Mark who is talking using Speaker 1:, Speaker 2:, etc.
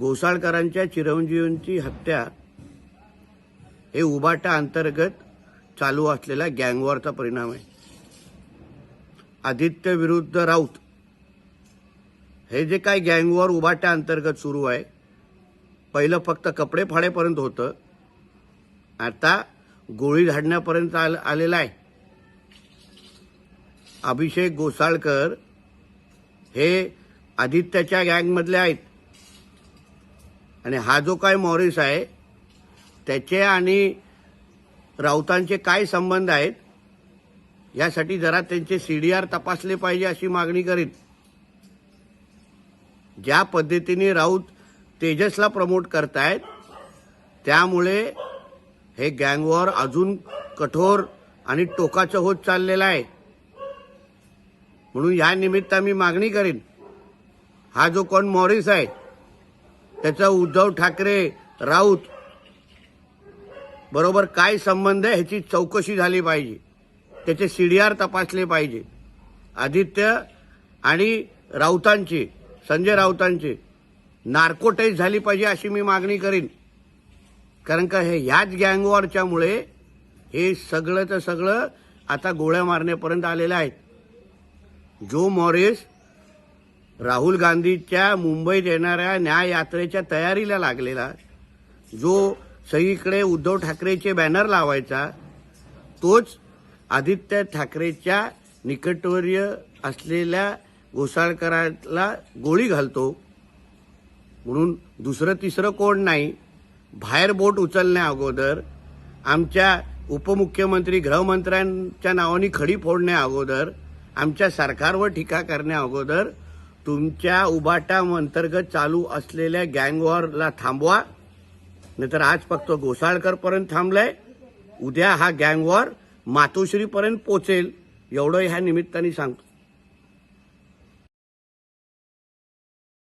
Speaker 1: गोसाळकरांच्या चिरंजीवींची हत्या हे उबाटा अंतर्गत चालू असलेला गँगवॉरचा परिणाम आहे. आदित्य विरुद्ध राऊत हे जे काय गँगवॉर उबाट्या अंतर्गत सुरू आहे पहिलं फक्त कपडे फाडेपर्यंत होतं. आता गोळी झाडण्यापर्यंत आल- आलेला आहे. अभिषेक गोसाळकर हे आदित्याच्या गँगमधले आहेत. आणि हा जो काय मॉरिस आहे त्याचे आणि राऊतांचे काय संबंध आहेत यासाठी जरा त्यांचे सीडीआर तपासले पाहिजे अशी मागणी करीन. ज्या पद्धतीने राऊत तेजसला प्रमोट करतायत त्यामुळे हे गँगवॉर अजून कठोर आणि टोकाचं होत चाललेलं आहे. म्हणून या निमित्त मी मागणी करीन. हा जो कोण मॉरिस आहे त्याचा उद्धव ठाकरे राऊत बरोबर काय संबंध आहे ह्याची चौकशी झाली पाहिजे. त्याचे सीडीआर तपासले पाहिजे. आदित्य आणि राऊतांची संजय राऊतांची नार्कोटाईज झाली पाहिजे अशी मी मागणी करीन. कारण का हे ह्याच गँगवॉरच्यामुळे हे सगळं तर सगळं आता गोळ्या मारण्यापर्यंत आलेलं आहे. जो मॉरिस राहुल गांधीच्या मुंबईत येणाऱ्या न्याय यात्रेच्या तयारीला लागलेला जो सगळीकडे उद्धव ठाकरेचे बॅनर लावायचा तोच आदित्य ठाकरेच्या निकटवर्य असलेल्या घोसाळकराला गोळी घालतो. म्हणून दुसरं तिसरं कोण नाही बाहेर बोट उचलण्या अगोदर आमच्या उपमुख्यमंत्री गृहमंत्र्यांच्या नावाने खडी फोडण्या अगोदर आमच्या सरकारवर टीका करण्या अगोदर तुमच्या उबाटा अंतर्गत चालू असलेल्या गँगवॉरला थांबवा. नाहीतर आज फक्त घोसाळकरपर्यंत थांबलंय. उद्या हा गँगवॉर मातोश्रीपर्यंत पोचेल. एवढं ह्या निमित्ताने सांगतो.